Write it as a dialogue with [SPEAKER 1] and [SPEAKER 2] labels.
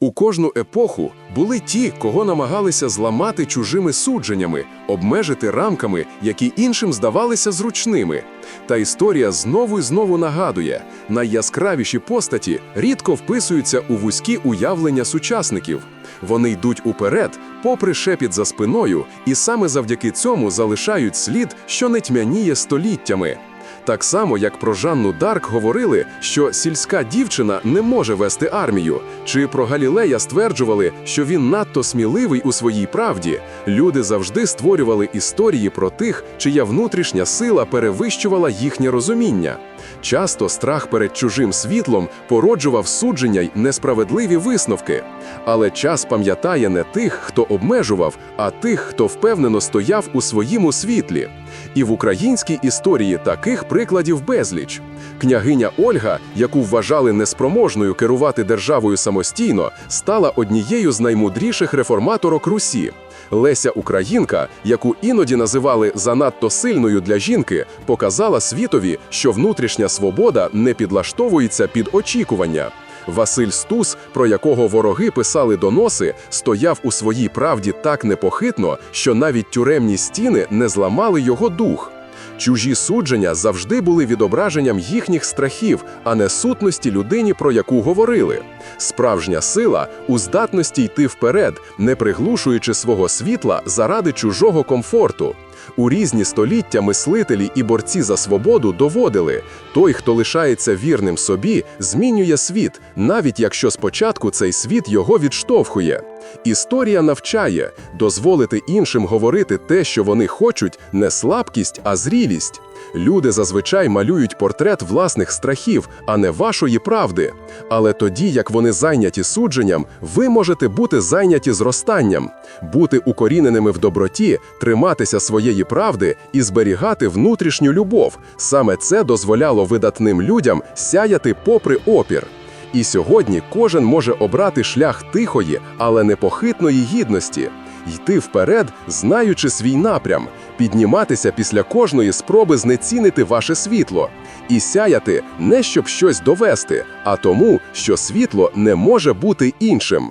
[SPEAKER 1] У кожну епоху були ті, кого намагалися зламати чужими судженнями, обмежити рамками, які іншим здавалися зручними. Та історія знову і знову нагадує: найяскравіші постаті рідко вписуються у вузькі уявлення сучасників. Вони йдуть уперед, попри шепіт за спиною, і саме завдяки цьому залишають слід, що не тьмяніє століттями. Так само, як про Жанну Дарк говорили, що сільська дівчина не може вести армію, чи про Галілея стверджували, що він надто сміливий у своїй правді, люди завжди створювали історії про тих, чия внутрішня сила перевищувала їхнє розуміння. Часто страх перед чужим світлом породжував судження й несправедливі висновки. Але час пам'ятає не тих, хто обмежував, а тих, хто впевнено стояв у своїм світлі. І в українській історії таких прикладів безліч. Княгиня Ольга, яку вважали неспроможною керувати державою самостійно, стала однією з наймудріших реформаторок Русі. Леся Українка, яку іноді називали занадто сильною для жінки, показала світові, що внутрішня свобода не підлаштовується під очікування. Василь Стус, про якого вороги писали доноси, стояв у своїй правді так непохитно, що навіть тюремні стіни не зламали його дух. Чужі судження завжди були відображенням їхніх страхів, а не сутності людині, про яку говорили. Справжня сила у здатності йти вперед, не приглушуючи свого світла заради чужого комфорту. У різні століття мислителі і борці за свободу доводили: той, хто лишається вірним собі, змінює світ, навіть якщо спочатку цей світ його відштовхує. Історія навчає дозволити іншим говорити те, що вони хочуть, не слабкість, а зрілість. Люди зазвичай малюють портрет власних страхів, а не вашої правди. Але тоді, як вони зайняті судженням, ви можете бути зайняті зростанням, бути укоріненими в доброті, триматися своєї правди і зберігати внутрішню любов. Саме це дозволяло видатним людям сяяти попри опір. І сьогодні кожен може обрати шлях тихої, але непохитної гідності, йти вперед, знаючи свій напрям, підніматися після кожної спроби знецінити ваше світло, і сяяти не щоб щось довести, а тому, що світло не може бути іншим.